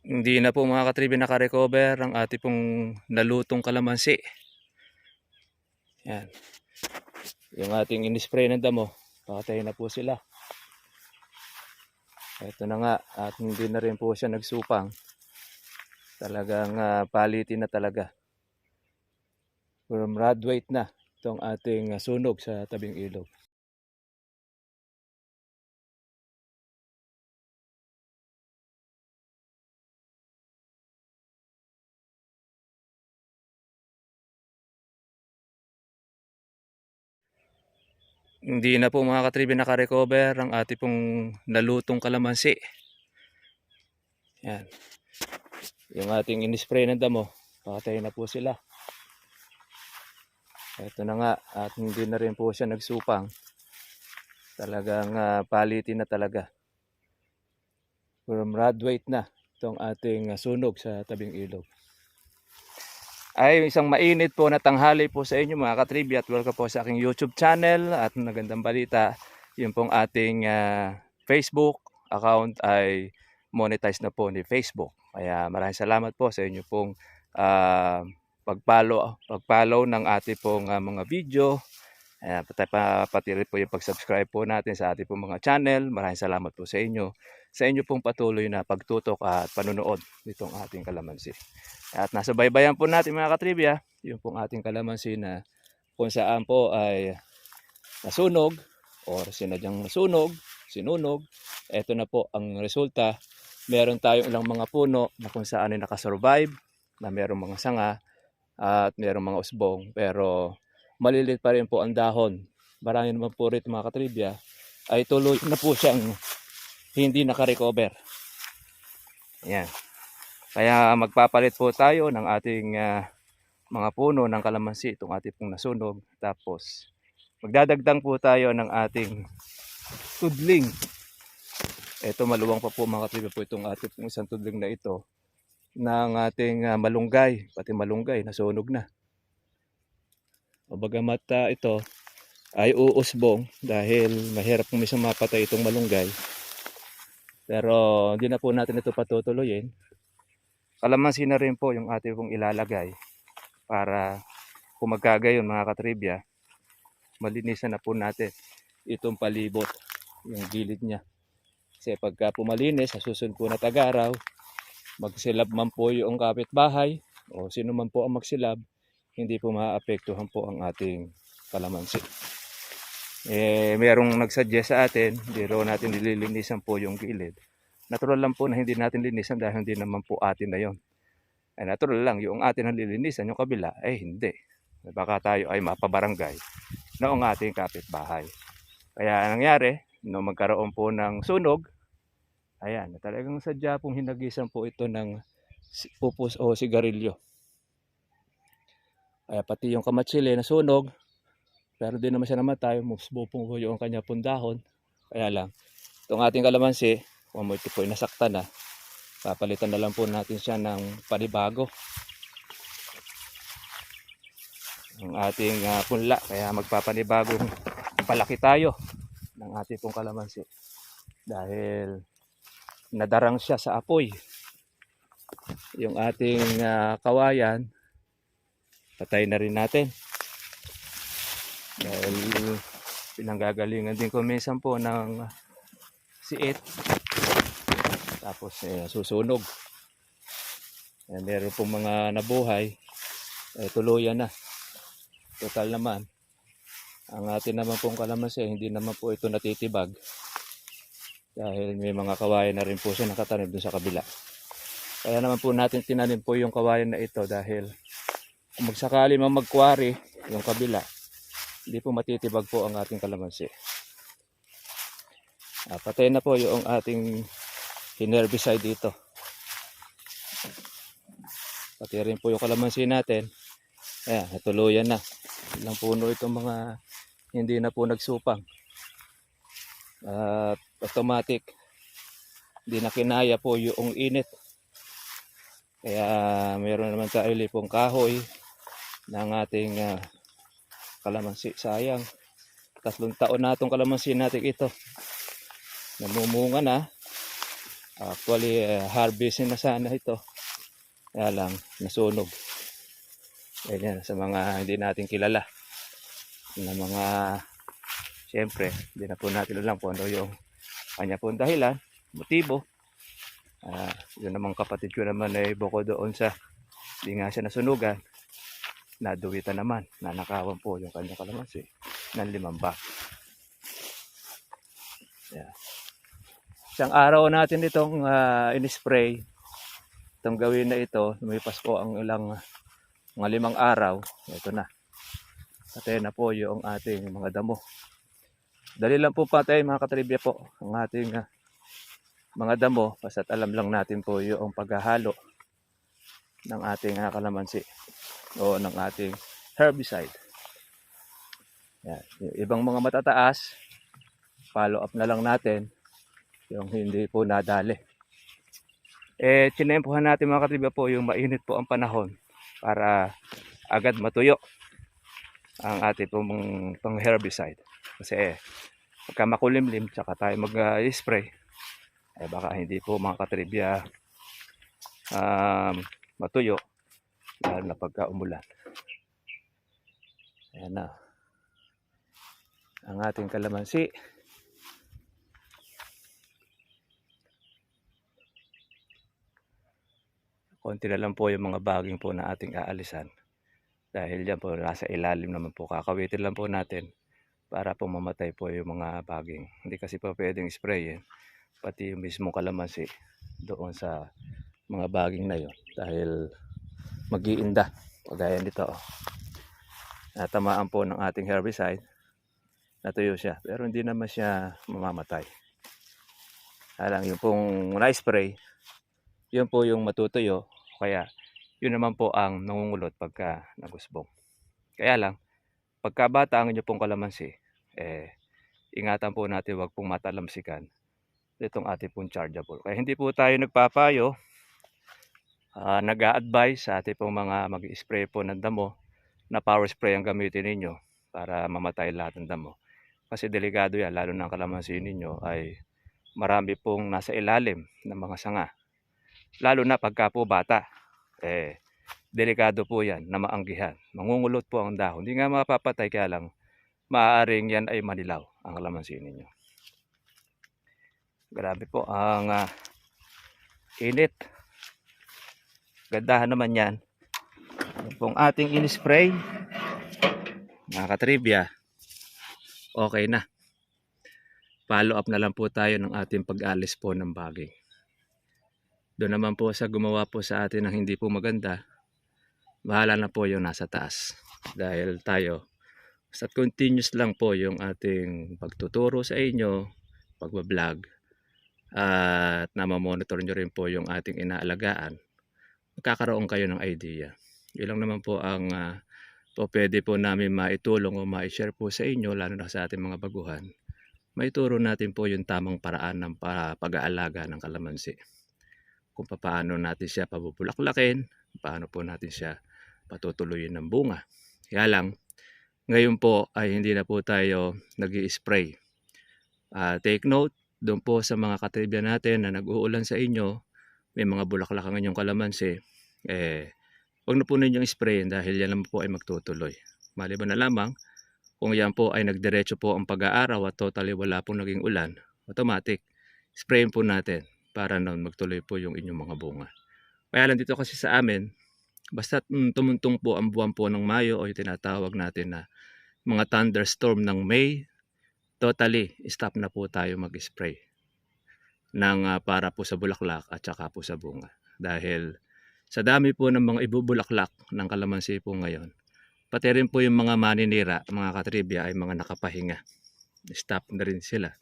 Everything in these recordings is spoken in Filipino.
Hindi na po mga katribe nakarecover ang ating pong nalutong kalamansi. Yan. Yung ating in-spray ng damo, pakatay na po sila. Ito na nga, at hindi na rin po siya nagsupang. Talagang ah, palitin na talaga. From rod weight na itong ating ah, sunog sa tabing ilog. Hindi na po mga katribe nakarecover ang ating pong nalutong kalamansi. Yan. Yung ating in-spray ng damo, pakatay na po sila. Ito na nga, at hindi na rin po siya nagsupang. Talagang ah, palitin na talaga. From rod weight na itong ating ah, sunog sa tabing ilog. Ay, isang mainit po na tanghali po sa inyo mga katribi at welcome po sa aking YouTube channel at magandang balita. Yung pong ating ah, Facebook account ay monetize na po ni Facebook. Kaya maraming salamat po sa inyo pong ah, pag-follow, pag-follow ng ating pong ah, mga video. Ayan, pati, pa, pati rin po yung pag-subscribe po natin sa ating pong mga channel. Maraming salamat po sa inyo. Sa inyo pong patuloy na pagtutok at panunood nitong ating kalamansi. At nasa baybayan po natin mga katribya, yung pong ating kalamansi na kung saan po ay nasunog or sinadyang nasunog, sinunog. Ito na po ang resulta. Meron tayong ilang mga puno na kung saan ay nakasurvive, na merong mga sanga at merong mga usbong. Pero malilit pa rin po ang dahon. Marami naman po rito mga katribya ay tuloy na po siyang hindi nakarecover. Ayan. Kaya magpapalit po tayo ng ating ah, mga puno ng kalamansi, itong ating pong nasunog. Tapos magdadagdang po tayo ng ating tudling. Ito maluwang pa po mga katribe po itong ating pong isang tudling na ito ng ating ah, malunggay, pati malunggay nasunog na. O bagamat ah, ito ay uusbong dahil mahirap kung mapatay itong malunggay. Pero hindi na po natin ito patutuloyin kalamansi na rin po yung ating pong ilalagay para kung magkagayon mga katribya, malinisan na po natin itong palibot, yung gilid niya. Kasi pagka pumalinis, sa susunod po na tag-araw, magsilab man po yung kapitbahay o sino man po ang magsilab, hindi po maapektuhan po ang ating kalamansi. Eh, merong nagsuggest sa atin, hindi raw natin nililinisan po yung gilid natural lang po na hindi natin linisan dahil hindi naman po atin na yon. Ay natural lang, yung atin ang lilinisan, yung kabila, ay hindi. Baka tayo ay mapabarangay noong ating kapitbahay. Kaya ang nangyari, nung magkaroon po ng sunog, ayan, talagang sadya pong hinagisan po ito ng pupus o sigarilyo. Kaya pati yung kamatsili na sunog, pero di naman siya namatay, musbo po yung kanya pundahon. Kaya lang, itong ating kalamansi, kung ito po ay nasaktan na, papalitan na lang po natin siya ng panibago. Ang ating ah, punla, kaya magpapanibagong palaki tayo ng ating pong kalamansi. Dahil nadarang siya sa apoy. Yung ating ah, kawayan, patay na rin natin. Dahil pinanggagalingan din ko minsan po ng siit tapos eh, susunog. Eh, meron pong mga nabuhay, eh, tuluyan na. Total naman, ang atin naman pong kalamansi, hindi naman po ito natitibag. Dahil may mga kawayan na rin po siya nakatanim doon sa kabila. Kaya naman po natin tinanim po yung kawayan na ito dahil kung magsakali man magkwari yung kabila, hindi po matitibag po ang ating kalamansi. Ah, patay na po yung ating herbicide dito. Pati rin po yung kalamansi natin. Ayan, natuluyan na. Ilang puno itong mga hindi na po nagsupang. At automatic, hindi na kinaya po yung init. Kaya meron naman tayo lipong kahoy ng ating ah, kalamansi. Sayang. Tatlong taon na itong kalamansi natin ito. Namumunga na. Actually, uh, harvesting na sana ito. Kaya lang, nasunog. Ganyan, sa mga hindi natin kilala. Na mga, siyempre, hindi na po natin alam kung ano yung kanya pong dahilan, motibo. Ah, yun namang kapatid ko naman ay bukod doon sa hindi nga siya nasunugan. Naduwitan naman, nanakawan po yung kanyang kalamansi ng limang bag. Yeah. Isang araw natin itong ah, in-spray. Itong gawin na ito, lumipas po ang ilang mga limang araw. Ito na. Patay na po yung ating mga damo. Dali lang po patay mga katribya po ang ating ah, mga damo. Basta't alam lang natin po yung paghahalo ng ating ah, kalamansi o ng ating herbicide. Yan. Yung ibang mga matataas, follow up na lang natin yung hindi po nadali. Eh, chinempohan natin mga katribya po yung mainit po ang panahon para agad matuyo ang ating pong pang herbicide. Kasi pagka makulimlim tsaka tayo mag-spray, eh baka hindi po mga katribya um, matuyo lalo na pagka umulan. Ayan na. Ang ating kalamansi. konti na lang po yung mga baging po na ating aalisan. Dahil yan po, nasa ilalim naman po. Kakawitin lang po natin para po mamatay po yung mga baging. Hindi kasi po pwedeng sprayin. Pati yung mismong kalamansi doon sa mga baging na yon Dahil mag-iinda. Kagaya nito. Oh. Natamaan po ng ating herbicide. Natuyo siya. Pero hindi naman siya mamamatay. Alang yung pong na-spray, yun po yung matutuyo. Kaya yun naman po ang nangungulot pagka nagusbong. Kaya lang, pagka bata ang inyo pong kalamansi, eh, ingatan po natin wag pong matalamsikan itong ating pong chargeable. Kaya hindi po tayo nagpapayo, uh, nag-a-advise sa ating pong mga mag-spray po ng damo na power spray ang gamitin ninyo para mamatay lahat ng damo. Kasi delikado yan, lalo ang kalamansi ninyo ay marami pong nasa ilalim ng mga sanga lalo na pagka po bata, eh, delikado po yan na maanggihan. Mangungulot po ang dahon. Hindi nga mapapatay kaya lang maaaring yan ay manilaw ang kalamansi ninyo. Grabe po ang uh, init. Gandahan naman yan. Pong ating in-spray, mga katribya, okay na. Follow up na lang po tayo ng ating pag-alis po ng bagay. Doon naman po sa gumawa po sa atin ng hindi po maganda, bahala na po yung nasa taas. Dahil tayo, sa continuous lang po yung ating pagtuturo sa inyo, pagbablog, at namamonitor nyo rin po yung ating inaalagaan, magkakaroon kayo ng idea. Yun lang naman po ang uh, po pwede po namin maitulong o ma-share po sa inyo, lalo na sa ating mga baguhan. Maituro natin po yung tamang paraan ng pag-aalaga ng kalamansi kung paano natin siya pabubulaklakin, paano po natin siya patutuloyin ng bunga. Kaya lang, ngayon po ay hindi na po tayo nag spray uh, Take note, doon po sa mga katribya natin na nag-uulan sa inyo, may mga bulaklak ang inyong kalamansi, eh, huwag na po ninyong sprayin dahil yan naman po ay magtutuloy. Maliban na lamang, kung yan po ay nagdiretso po ang pag-aaraw at totally wala pong naging ulan, automatic, sprayin po natin para noon magtuloy po yung inyong mga bunga. Kaya lang dito kasi sa amin, basta mm, tumuntong po ang buwan po ng Mayo o yung tinatawag natin na mga thunderstorm ng May, totally stop na po tayo mag-spray ng uh, para po sa bulaklak at saka po sa bunga. Dahil sa dami po ng mga ibubulaklak ng kalamansi po ngayon, pati rin po yung mga maninira, mga katribya ay mga nakapahinga. Stop na rin sila.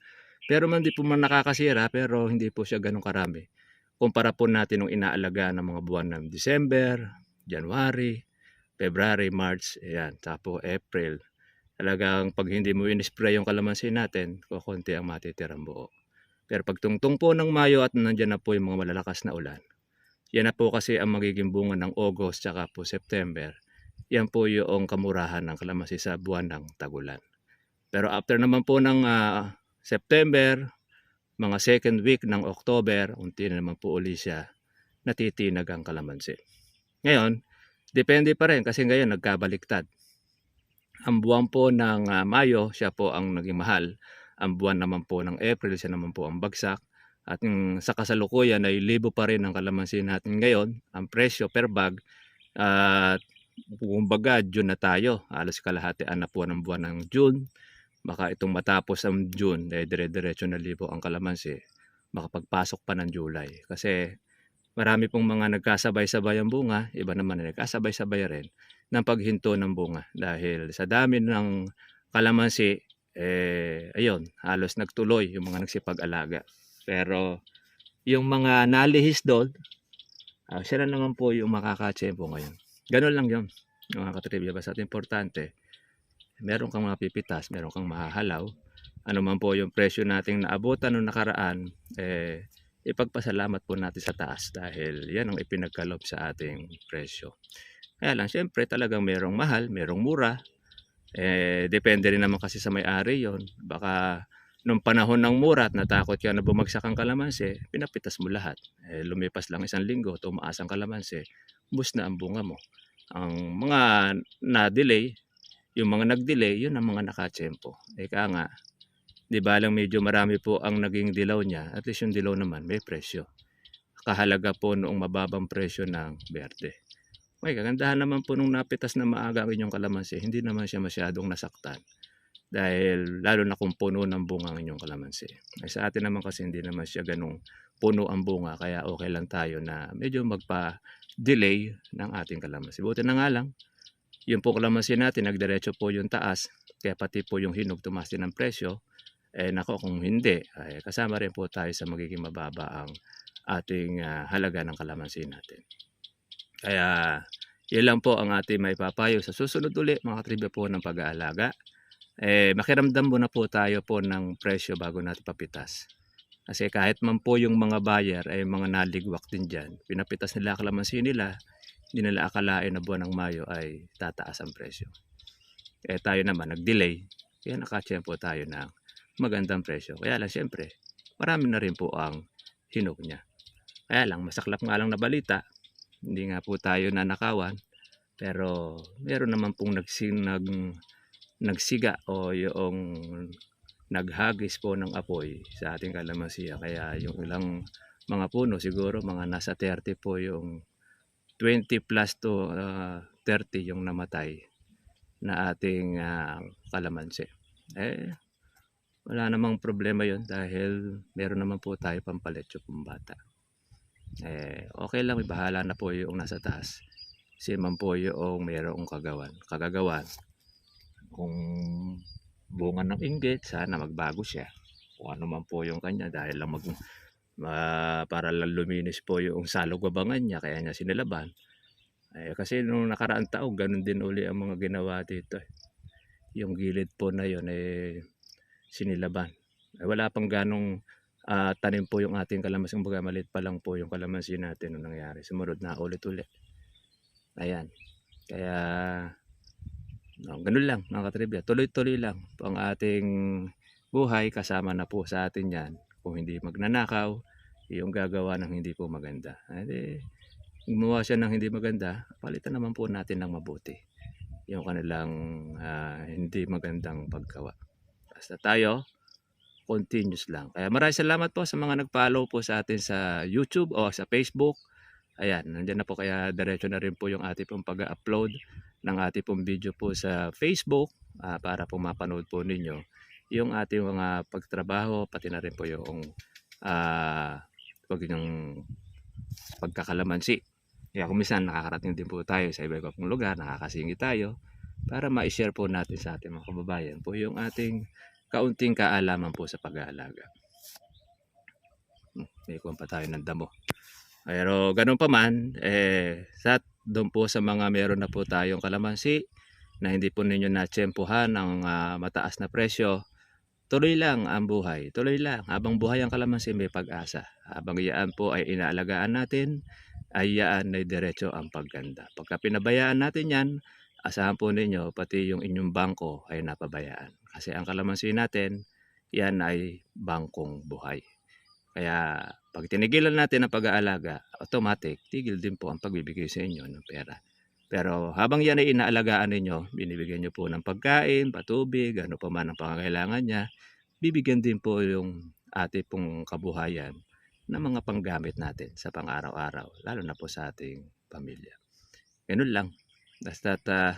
Pero man di po man nakakasira pero hindi po siya ganun karami. Kumpara po natin nung inaalaga ng mga buwan ng December, January, February, March, ayan, tapo April. Talagang pag hindi mo in-spray yung kalamansi natin, kukunti ang matitirang buo. Pero pag tungtong po ng Mayo at nandiyan na po yung mga malalakas na ulan, yan na po kasi ang magiging bunga ng August tsaka po September. Yan po yung kamurahan ng kalamansi sa buwan ng tagulan. Pero after naman po ng uh, September, mga second week ng October, unti na naman po uli siya, natitinag ang kalamansi. Ngayon, depende pa rin kasi ngayon nagkabaliktad. Ang buwan po ng ah, Mayo, siya po ang naging mahal. Ang buwan naman po ng April, siya naman po ang bagsak. At yung sa kasalukuyan ay libo pa rin ang kalamansi natin ngayon. Ang presyo per bag, at kumbaga June na tayo. Alas kalahatian na po ng buwan ng June. Baka itong matapos ang June, eh, dire-diretso na libo ang kalamansi. Makapagpasok pa ng July. Kasi marami pong mga nagkasabay-sabay ang bunga, iba naman ay nagkasabay-sabay rin ng paghinto ng bunga. Dahil sa dami ng kalamansi, eh, ayun, halos nagtuloy yung mga nagsipag-alaga. Pero yung mga nalihis doon, ah, sila naman po yung makakatsempo ngayon. Ganun lang yun, mga katribya. Basta importante, meron kang mapipitas, meron kang mahahalaw. Ano man po yung presyo nating naabutan noong nakaraan, eh, ipagpasalamat po natin sa taas dahil yan ang ipinagkalob sa ating presyo. Kaya lang, syempre talagang merong mahal, merong mura. Eh, depende rin naman kasi sa may-ari yon. Baka nung panahon ng mura at natakot ka na bumagsak ang kalamansi, pinapitas mo lahat. Eh, lumipas lang isang linggo, tumaas ang kalamansi, bus na ang bunga mo. Ang mga na-delay, yung mga nag-delay, yun ang mga nakatsempo. Eka nga, di ba lang medyo marami po ang naging dilaw niya, at least yung dilaw naman may presyo. Kahalaga po noong mababang presyo ng berde. May kagandahan naman po nung napitas na maaga ang inyong kalamansi, hindi naman siya masyadong nasaktan. Dahil lalo na kung puno ng bunga ang inyong kalamansi. Ay sa atin naman kasi hindi naman siya ganong puno ang bunga, kaya okay lang tayo na medyo magpa-delay ng ating kalamansi. Buti na nga lang, yung po kalamansi natin, nagdiretso po yung taas, kaya pati po yung hinog tumaas din ang presyo. Eh nako kung hindi, ay kasama rin po tayo sa magiging mababa ang ating ah, halaga ng kalamansi natin. Kaya yan lang po ang ating may papayo sa susunod uli mga trivia po ng pag-aalaga. Eh, makiramdam muna po tayo po ng presyo bago natin papitas. Kasi kahit man po yung mga buyer ay mga naligwak din dyan, pinapitas nila kalamansi nila, hindi nila akalain na buwan ng Mayo ay tataas ang presyo. Eh tayo naman nag-delay, kaya nakachempo tayo ng magandang presyo. Kaya lang siyempre, marami na rin po ang hinog niya. Kaya lang, masaklap nga lang na balita, hindi nga po tayo nanakawan, pero meron naman pong nagsing, nag, nagsiga o yung naghagis po ng apoy sa ating kalamansiya. Kaya yung ilang mga puno siguro mga nasa 30 po yung 20 plus to ah, 30 yung namatay na ating ah, kalamansi. Eh, wala namang problema yon dahil meron naman po tayo pampalit yung pumbata. Eh, okay lang, bahala na po yung nasa taas. Kasi man po yung mayroong kagawan. Kagagawan, kung bunga ng inggit, sana magbago siya. Kung ano man po yung kanya dahil lang mag ma- para lang luminis po yung salugwabangan niya kaya niya sinilaban. Eh, kasi nung nakaraang taon, ganun din uli ang mga ginawa dito. eh. Yung gilid po na yun, eh, sinilaban. Eh, wala pang ganong ah, tanim po yung ating kalamansi. Kumbaga maliit pa lang po yung kalamansi natin nung nangyari. Sumunod na ulit-ulit. Ayan. Kaya, no, ganun lang mga katribya. Tuloy-tuloy lang po ang ating buhay. Kasama na po sa atin yan. Kung hindi magnanakaw, yung gagawa ng hindi po maganda. Edi, gumawa siya ng hindi maganda, palitan naman po natin ng mabuti. Yung kanilang ah, hindi magandang paggawa. Basta tayo, continuous lang. Kaya maraming salamat po sa mga nag-follow po sa atin sa YouTube o sa Facebook. Ayan, nandiyan na po kaya diretso na rin po yung ating pong pag-upload ng ating pong video po sa Facebook ah, para po mapanood po ninyo yung ating mga pagtrabaho, pati na rin po yung ah wag yung pagkakalamansi. Kaya kung minsan nakakarating din po tayo sa iba-iba pong lugar, nakakasingi tayo para ma-share po natin sa ating mga kababayan po yung ating kaunting kaalaman po sa pag-aalaga. Hmm, May kuwan pa tayo ng damo. Pero ganun pa man, eh, sa doon po sa mga meron na po tayong kalamansi na hindi po ninyo natsempuhan ng ah, mataas na presyo, tuloy lang ang buhay. Tuloy lang. Habang buhay ang kalamansi, may pag-asa. Habang iyaan po ay inaalagaan natin, ay iyaan ay diretso ang pagganda. Pagka pinabayaan natin yan, asahan po ninyo, pati yung inyong bangko ay napabayaan. Kasi ang kalamansi natin, yan ay bangkong buhay. Kaya pag tinigilan natin ang pag-aalaga, automatic, tigil din po ang pagbibigay sa inyo ng pera. Pero habang yan ay inaalagaan ninyo, binibigyan nyo po ng pagkain, patubig, ano pa man ang pangangailangan niya, bibigyan din po yung ating pong kabuhayan ng mga panggamit natin sa pang-araw-araw, lalo na po sa ating pamilya. Ganun lang. Basta uh,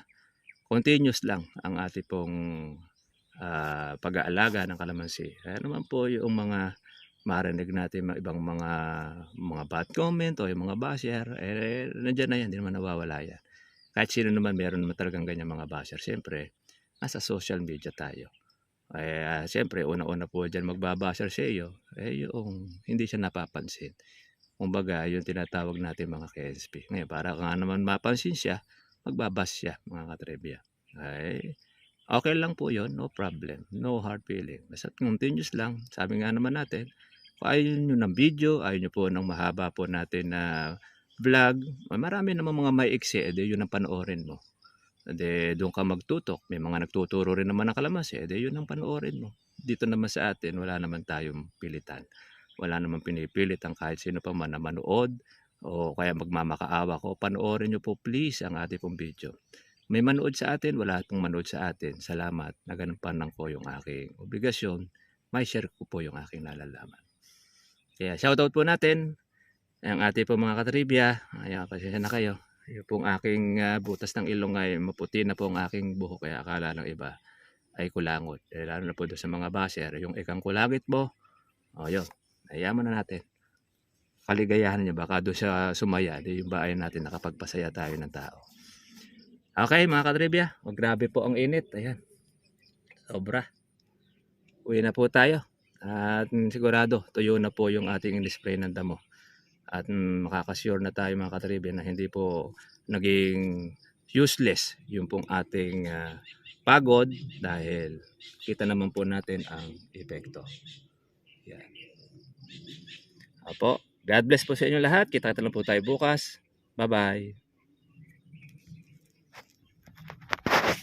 continuous lang ang ating pong ah, pag-aalaga ng kalamansi. Kaya naman po yung mga marinig natin mga ibang mga mga bad comment o yung mga basher, eh, nandiyan na yan, hindi naman nawawala yan. Kahit sino naman meron naman talagang ganyan mga basher. Siyempre, nasa social media tayo. Eh, ah, siyempre, una-una po dyan magbabasher sa iyo, eh, yung hindi siya napapansin. Kumbaga, yung tinatawag natin mga KSP. Ngayon, para nga naman mapansin siya, magbabas siya, mga katrebya. Ay, okay lang po yon no problem. No hard feeling. Basta continuous lang. Sabi nga naman natin, kung ayaw nyo ng video, ayaw nyo po ng mahaba po natin na vlog, marami naman mga may iksi, edi yun ang panoorin mo. Edi doon ka magtutok. May mga nagtuturo rin naman ng kalamansi, edi yun ang panoorin mo. Dito naman sa atin, wala naman tayong pilitan. Wala naman pinipilit ang kahit sino pa man na manood o kaya magmamakaawa ko. Panoorin nyo po please ang ating pong video. May manood sa atin, wala pong manood sa atin. Salamat na ganun pa po yung aking obligasyon. May share ko po yung aking nalalaman. Kaya shoutout po natin ang ating po mga katribya. Ayan, pasensya na kayo. Yung pong aking ah, butas ng ilong ay maputi na po ang aking buhok. Kaya akala ng iba ay kulangot. Eh, lalo na po doon sa mga baser. Yung ikang kulangit mo, o yun, ayaman na natin. Kaligayahan niya baka doon sa sumaya, di yung bayan natin nakapagpasaya tayo ng tao. Okay mga katribya, oh, grabe po ang init. Ayan, sobra. Uwi na po tayo. At mm, sigurado, tuyo na po yung ating in-display ng damo. At mm, makakasure na tayo mga katribya na hindi po naging useless yung pong ating ah, pagod dahil kita naman po natin ang epekto. Yan. Opo. God bless po sa inyo lahat. Kita-kita lang po tayo bukas. Bye-bye.